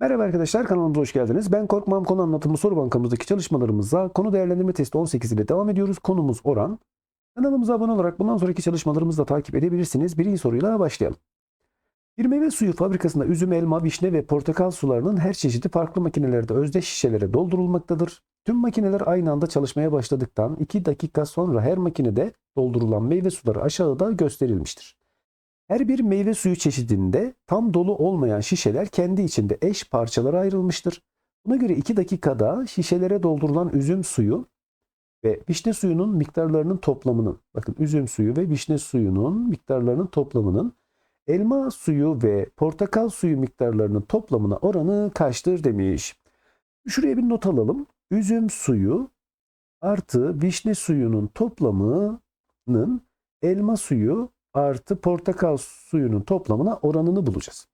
Merhaba arkadaşlar kanalımıza hoş geldiniz. Ben Korkmam konu anlatımı soru bankamızdaki çalışmalarımıza konu değerlendirme testi 18 ile devam ediyoruz. Konumuz oran. Kanalımıza abone olarak bundan sonraki çalışmalarımızı da takip edebilirsiniz. Birinci soruyla başlayalım. Bir meyve suyu fabrikasında üzüm, elma, vişne ve portakal sularının her çeşidi farklı makinelerde özdeş şişelere doldurulmaktadır. Tüm makineler aynı anda çalışmaya başladıktan 2 dakika sonra her makinede doldurulan meyve suları aşağıda gösterilmiştir. Her bir meyve suyu çeşidinde tam dolu olmayan şişeler kendi içinde eş parçalara ayrılmıştır. Buna göre 2 dakikada şişelere doldurulan üzüm suyu ve vişne suyunun miktarlarının toplamının, bakın üzüm suyu ve vişne suyunun miktarlarının toplamının elma suyu ve portakal suyu miktarlarının toplamına oranı kaçtır demiş. Şuraya bir not alalım. Üzüm suyu artı vişne suyunun toplamının elma suyu artı portakal suyunun toplamına oranını bulacağız.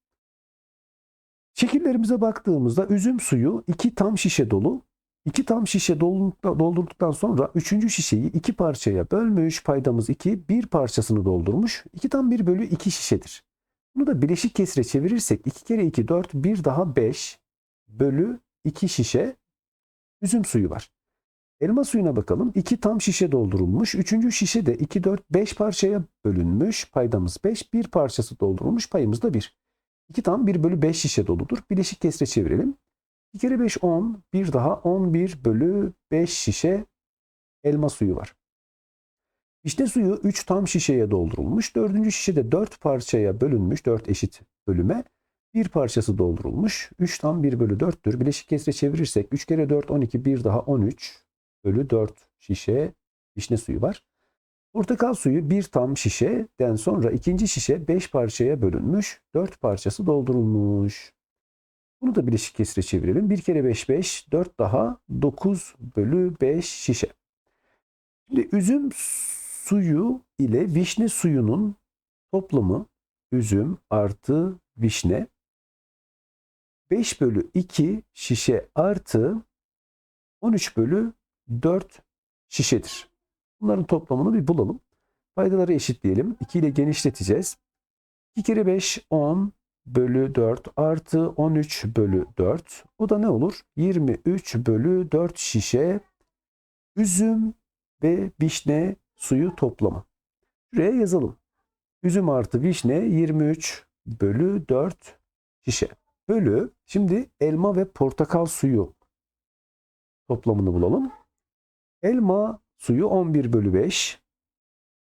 Şekillerimize baktığımızda üzüm suyu 2 tam şişe dolu. 2 tam şişe doldurduktan sonra 3. şişeyi 2 parçaya bölmüş. Paydamız 2. Bir parçasını doldurmuş. 2 tam 1 bölü 2 şişedir. Bunu da bileşik kesire çevirirsek 2 kere 2 4 bir daha 5 bölü 2 şişe üzüm suyu var. Elma suyuna bakalım. 2 tam şişe doldurulmuş. Üçüncü şişe de 2, 4, 5 parçaya bölünmüş. Paydamız 5. Bir parçası doldurulmuş. Payımız da 1. 2 tam 1 bölü 5 şişe doludur. Bileşik kesre çevirelim. 2 kere 5 10. Bir daha 11 bölü 5 şişe elma suyu var. Vişne suyu 3 tam şişeye doldurulmuş. Dördüncü şişede 4 parçaya bölünmüş. 4 eşit bölüme. Bir parçası doldurulmuş. 3 tam 1 bölü 4'tür. Bileşik kesre çevirirsek 3 kere 4 12 bir daha 13 bölü 4 şişe vişne suyu var. Portakal suyu bir tam şişeden sonra ikinci şişe 5 parçaya bölünmüş. 4 parçası doldurulmuş. Bunu da bileşik kesire çevirelim. 1 kere 5 5 4 daha 9 bölü 5 şişe. Şimdi üzüm suyu ile vişne suyunun toplamı üzüm artı vişne 5 bölü 2 şişe artı 13 bölü 4 şişedir. Bunların toplamını bir bulalım. Paydaları eşitleyelim. 2 ile genişleteceğiz. 2 kere 5 10 bölü 4 artı 13 bölü 4. O da ne olur? 23 bölü 4 şişe üzüm ve vişne suyu toplamı. Şuraya yazalım. Üzüm artı vişne 23 bölü 4 şişe. Bölü şimdi elma ve portakal suyu toplamını bulalım. Elma suyu 11 bölü 5.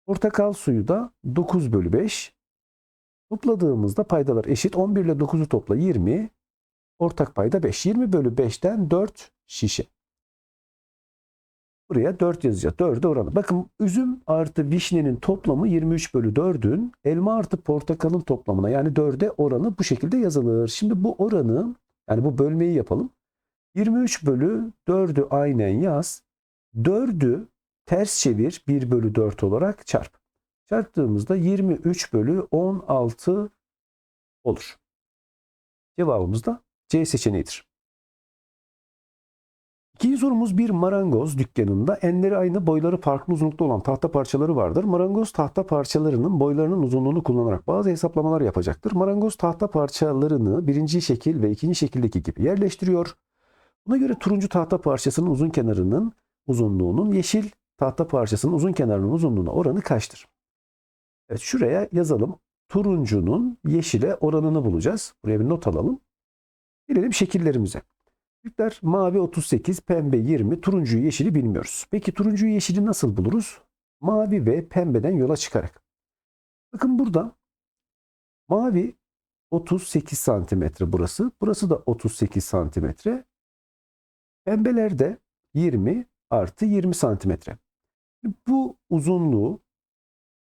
Portakal suyu da 9 bölü 5. Topladığımızda paydalar eşit. 11 ile 9'u topla 20. Ortak payda 5. 20 bölü 5'ten 4 şişe. Buraya 4 yazacağız. 4'e oranı. Bakın üzüm artı vişnenin toplamı 23 bölü 4'ün elma artı portakalın toplamına yani 4'e oranı bu şekilde yazılır. Şimdi bu oranı yani bu bölmeyi yapalım. 23 bölü 4'ü aynen yaz. 4'ü ters çevir 1 bölü 4 olarak çarp. Çarptığımızda 23 bölü 16 olur. Cevabımız da C seçeneğidir. İkinci sorumuz bir marangoz dükkanında enleri aynı boyları farklı uzunlukta olan tahta parçaları vardır. Marangoz tahta parçalarının boylarının uzunluğunu kullanarak bazı hesaplamalar yapacaktır. Marangoz tahta parçalarını birinci şekil ve ikinci şekildeki gibi yerleştiriyor. Buna göre turuncu tahta parçasının uzun kenarının uzunluğunun yeşil tahta parçasının uzun kenarının uzunluğuna oranı kaçtır? Evet şuraya yazalım. Turuncunun yeşile oranını bulacağız. Buraya bir not alalım. Gelelim şekillerimize. Büyükler mavi 38, pembe 20, turuncuyu yeşili bilmiyoruz. Peki turuncuyu yeşili nasıl buluruz? Mavi ve pembeden yola çıkarak. Bakın burada mavi 38 santimetre burası. Burası da 38 santimetre. Pembelerde 20 artı 20 santimetre. Bu uzunluğu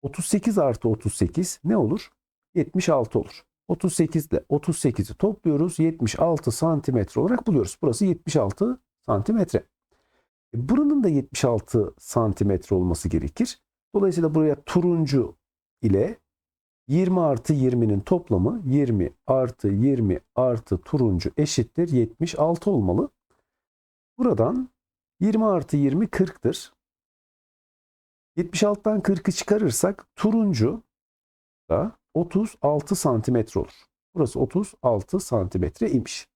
38 artı 38 ne olur? 76 olur. 38 ile 38'i topluyoruz. 76 santimetre olarak buluyoruz. Burası 76 santimetre. E, buranın da 76 santimetre olması gerekir. Dolayısıyla buraya turuncu ile 20 artı 20'nin toplamı 20 artı 20 artı turuncu eşittir 76 olmalı. Buradan 20 artı 20 40'tır. 76'dan 40'ı çıkarırsak turuncu da 36 santimetre olur. Burası 36 santimetre imiş.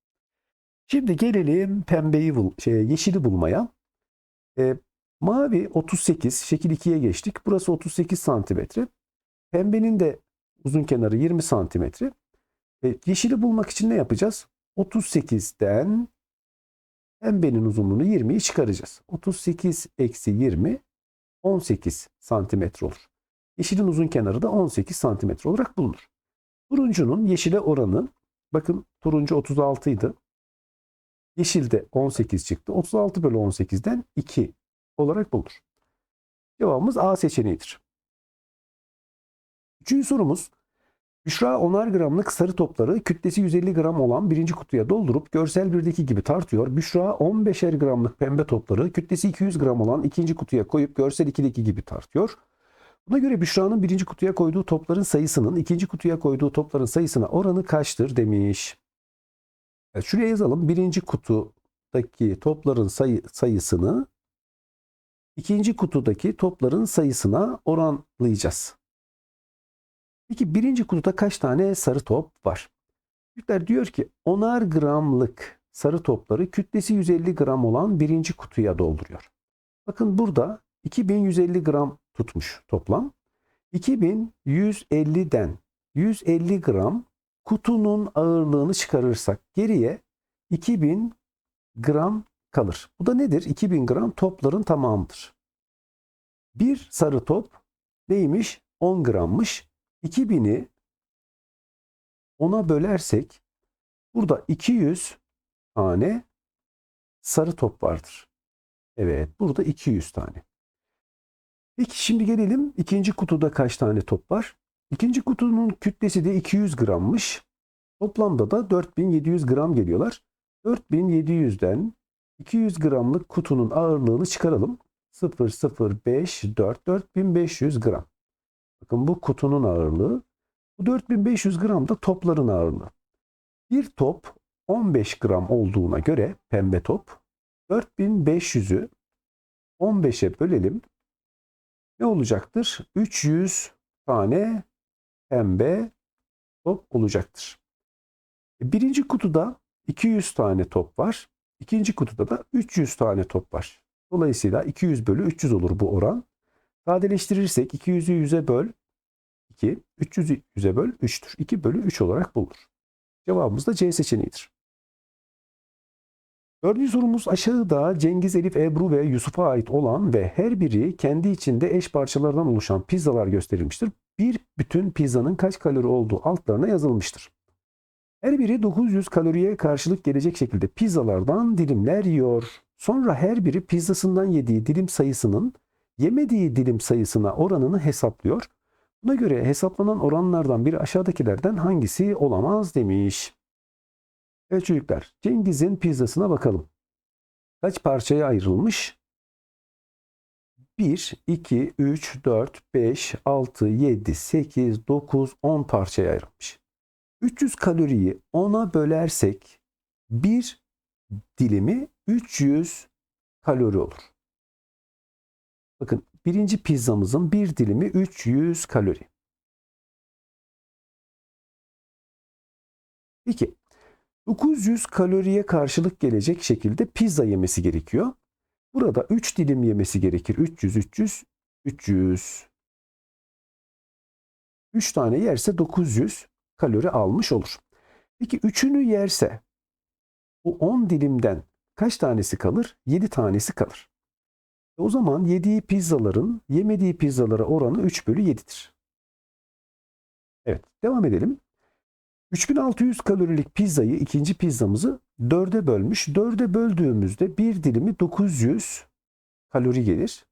Şimdi gelelim pembeyi bul, şey, yeşili bulmaya. E, mavi 38, şekil 2'ye geçtik. Burası 38 santimetre. Pembenin de uzun kenarı 20 santimetre. E, yeşili bulmak için ne yapacağız? 38'den pembenin uzunluğunu 20'yi çıkaracağız. 38 eksi 20 18 santimetre olur. Yeşilin uzun kenarı da 18 santimetre olarak bulunur. Turuncunun yeşile oranı bakın turuncu 36 idi. Yeşilde 18 çıktı. 36 bölü 18'den 2 olarak bulunur. Cevabımız A seçeneğidir. Üçüncü sorumuz. Büşra 10'ar gramlık sarı topları kütlesi 150 gram olan birinci kutuya doldurup görsel birdeki gibi tartıyor. Büşra 15'er gramlık pembe topları kütlesi 200 gram olan ikinci kutuya koyup görsel 2'deki gibi tartıyor. Buna göre Büşra'nın birinci kutuya koyduğu topların sayısının ikinci kutuya koyduğu topların sayısına oranı kaçtır demiş. Evet, şuraya yazalım. Birinci kutudaki topların sayı, sayısını ikinci kutudaki topların sayısına oranlayacağız. Peki birinci kutuda kaç tane sarı top var? Büyükler diyor ki 10'ar gramlık sarı topları kütlesi 150 gram olan birinci kutuya dolduruyor. Bakın burada 2150 gram tutmuş toplam. 2150'den 150 gram kutunun ağırlığını çıkarırsak geriye 2000 gram kalır. Bu da nedir? 2000 gram topların tamamıdır. Bir sarı top neymiş? 10 grammış. 2000'i 10'a bölersek burada 200 tane sarı top vardır. Evet burada 200 tane. Peki şimdi gelelim ikinci kutuda kaç tane top var? İkinci kutunun kütlesi de 200 grammış. Toplamda da 4700 gram geliyorlar. 4700'den 200 gramlık kutunun ağırlığını çıkaralım. 0,054 4500 gram. Bakın bu kutunun ağırlığı. Bu 4500 gram da topların ağırlığı. Bir top 15 gram olduğuna göre pembe top 4500'ü 15'e bölelim. Ne olacaktır? 300 tane pembe top olacaktır. E, birinci kutuda 200 tane top var. İkinci kutuda da 300 tane top var. Dolayısıyla 200 bölü 300 olur bu oran. Sadeleştirirsek 200'ü 100'e böl 2, 300'ü 100'e böl 3'tür. 2 bölü 3 olarak bulunur. Cevabımız da C seçeneğidir. Dördüncü sorumuz aşağıda Cengiz, Elif, Ebru ve Yusuf'a ait olan ve her biri kendi içinde eş parçalardan oluşan pizzalar gösterilmiştir. Bir bütün pizzanın kaç kalori olduğu altlarına yazılmıştır. Her biri 900 kaloriye karşılık gelecek şekilde pizzalardan dilimler yiyor. Sonra her biri pizzasından yediği dilim sayısının yemediği dilim sayısına oranını hesaplıyor. Buna göre hesaplanan oranlardan biri aşağıdakilerden hangisi olamaz demiş. Evet çocuklar Cengiz'in pizzasına bakalım. Kaç parçaya ayrılmış? 1, 2, 3, 4, 5, 6, 7, 8, 9, 10 parçaya ayrılmış. 300 kaloriyi 10'a bölersek bir dilimi 300 kalori olur. Bakın birinci pizzamızın bir dilimi 300 kalori. Peki 900 kaloriye karşılık gelecek şekilde pizza yemesi gerekiyor. Burada 3 dilim yemesi gerekir. 300, 300, 300. 3 tane yerse 900 kalori almış olur. Peki 3'ünü yerse bu 10 dilimden kaç tanesi kalır? 7 tanesi kalır. O zaman yediği pizzaların yemediği pizzalara oranı 3 bölü 7'dir. Evet devam edelim. 3600 kalorilik pizzayı ikinci pizzamızı 4'e bölmüş. 4'e böldüğümüzde bir dilimi 900 kalori gelir.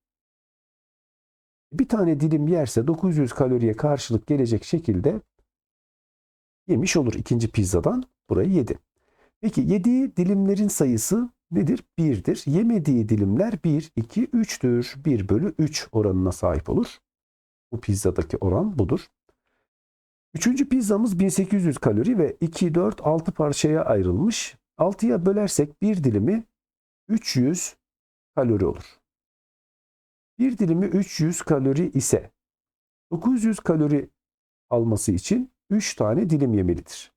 Bir tane dilim yerse 900 kaloriye karşılık gelecek şekilde yemiş olur ikinci pizzadan. Burayı yedi. Peki yediği dilimlerin sayısı nedir? 1'dir. Yemediği dilimler 1, 2, 3'tür. 1 bölü 3 oranına sahip olur. Bu pizzadaki oran budur. Üçüncü pizzamız 1800 kalori ve 2, 4, 6 parçaya ayrılmış. 6'ya bölersek bir dilimi 300 kalori olur. Bir dilimi 300 kalori ise 900 kalori alması için 3 tane dilim yemelidir.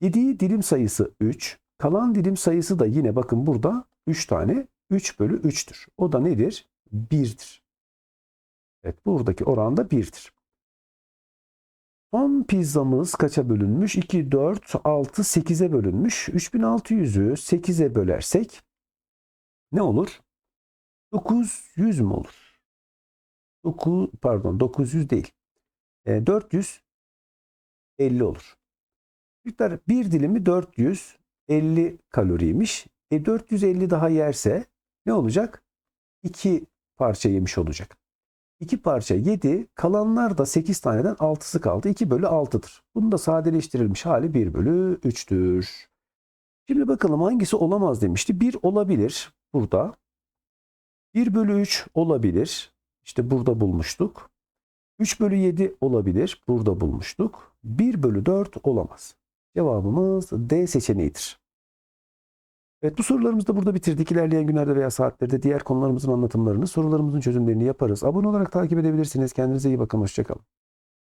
Yediği dilim sayısı 3. Kalan dilim sayısı da yine bakın burada 3 tane. 3 bölü 3'tür. O da nedir? 1'dir. Evet buradaki oran da 1'dir. Son pizzamız kaça bölünmüş? 2, 4, 6, 8'e bölünmüş. 3600'ü 8'e bölersek ne olur? 900 mü olur? 9, pardon 900 değil. E, 450 olur. Çocuklar bir dilimi 450 kaloriymiş. E 450 daha yerse ne olacak? 2 parça yemiş olacak. 2 parça yedi. Kalanlar da 8 taneden 6'sı kaldı. 2 bölü 6'dır. Bunun da sadeleştirilmiş hali 1 bölü 3'tür. Şimdi bakalım hangisi olamaz demişti. 1 olabilir burada. 1 bölü 3 olabilir. İşte burada bulmuştuk. 3 bölü 7 olabilir. Burada bulmuştuk. 1 bölü 4 olamaz. Cevabımız D seçeneğidir. Evet bu sorularımızı da burada bitirdik. İlerleyen günlerde veya saatlerde diğer konularımızın anlatımlarını, sorularımızın çözümlerini yaparız. Abone olarak takip edebilirsiniz. Kendinize iyi bakın. Hoşçakalın.